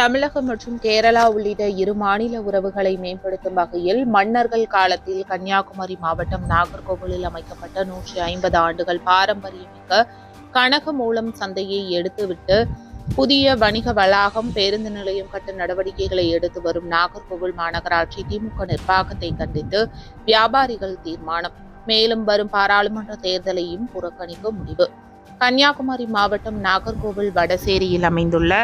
தமிழகம் மற்றும் கேரளா உள்ளிட்ட இரு மாநில உறவுகளை மேம்படுத்தும் வகையில் மன்னர்கள் காலத்தில் கன்னியாகுமரி மாவட்டம் நாகர்கோவிலில் அமைக்கப்பட்ட நூற்றி ஐம்பது ஆண்டுகள் பாரம்பரியமிக்க கனக மூலம் சந்தையை எடுத்துவிட்டு புதிய வணிக வளாகம் பேருந்து நிலையம் கட்ட நடவடிக்கைகளை எடுத்து வரும் நாகர்கோவில் மாநகராட்சி திமுக நிர்வாகத்தை கண்டித்து வியாபாரிகள் தீர்மானம். மேலும் வரும் பாராளுமன்ற தேர்தலையும் புறக்கணிக்க முடிவு. கன்னியாகுமரி மாவட்டம் நாகர்கோவில் வடசேரியில் அமைந்துள்ள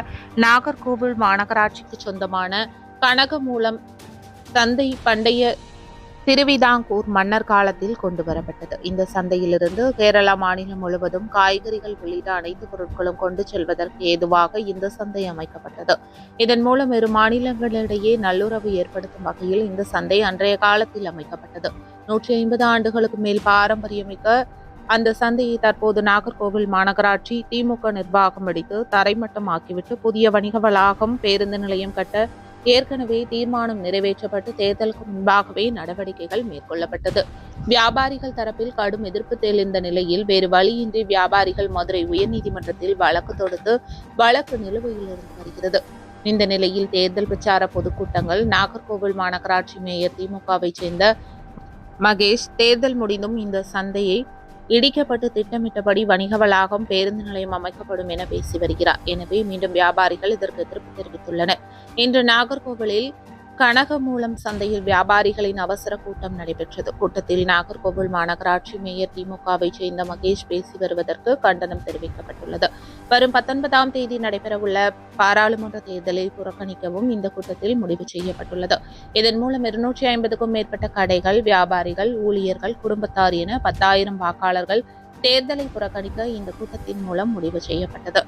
நாகர்கோவில் மாநகராட்சிக்கு சொந்தமான கனகமூலம் சந்தை பண்டைய திருவிதாங்கூர் மன்னர் காலத்தில் கொண்டு வரப்பட்டது. இந்த சந்தையிலிருந்து கேரளா மாநிலம் முழுவதும் காய்கறிகள் உள்ளிட்ட அனைத்து பொருட்களும் கொண்டு செல்வதற்கு ஏதுவாக இந்த சந்தை அமைக்கப்பட்டது. இதன் மூலம் இரு மாநிலங்களிடையே நல்லுறவு ஏற்படுத்தும் வகையில் இந்த சந்தை அன்றைய காலத்தில் அமைக்கப்பட்டது. நூற்றி ஐம்பது ஆண்டுகளுக்கு மேல் பாரம்பரியமிக்க அந்த சந்தையை தற்போது நாகர்கோவில் மாநகராட்சி திமுக நிர்வாகம் அடித்து தரைமட்டமாக்கிவிட்டு புதிய வணிக வளாகம் பேருந்து நிலையம் கட்ட ஏற்கனவே தீர்மானம் நிறைவேற்றப்பட்டு தேர்தலுக்கு முன்பாகவே நடவடிக்கைகள் மேற்கொள்ளப்பட்டது. வியாபாரிகள் தரப்பில் கடும் எதிர்ப்பு தெளிந்த நிலையில் வேறு வழியின்றி வியாபாரிகள் மதுரை உயர்நீதிமன்றத்தில் வழக்கு தொடுத்து வழக்கு நிலுவையில் இருந்து வருகிறது. இந்த நிலையில் தேர்தல் பிரச்சார பொதுக்கூட்டங்கள் நாகர்கோவில் மாநகராட்சி மேயர் திமுகவை சேர்ந்த மகேஷ் தேர்தல் முடிந்தும் இந்த சந்தையை இடிக்கப்பட்டு திட்டமிட்டபடி வணிக வளாகம் பேருந்து நிலையம் அமைக்கப்படும் என பேசி வருகிறார். எனவே மீண்டும் வியாபாரிகள் இதற்கு எதிர்ப்பு தெரிவித்துள்ளனர். இன்று நாகர்கோவிலில் கனகமூலம் சந்தையில் வியாபாரிகளின் அவசர கூட்டம் நடைபெற்றது. கூட்டத்தில் நாகர்கோவில் மாநகராட்சி மேயர் திமுகவை சேர்ந்த மகேஷ் பேசி வருவதற்கு கண்டனம் தெரிவிக்கப்பட்டுள்ளது. வரும் பத்தொன்பதாம் தேதி நடைபெறவுள்ள பாராளுமன்ற தேர்தலை புறக்கணிக்கவும் இந்த கூட்டத்தில் முடிவு செய்யப்பட்டுள்ளது. இதன் மூலம் இருநூற்றி ஐம்பதுக்கும் மேற்பட்ட கடைகள் வியாபாரிகள் ஊழியர்கள் குடும்பத்தார் என பத்தாயிரம் வாக்காளர்கள் தேர்தலை புறக்கணிக்க இந்த கூட்டத்தின் மூலம் முடிவு செய்யப்பட்டது.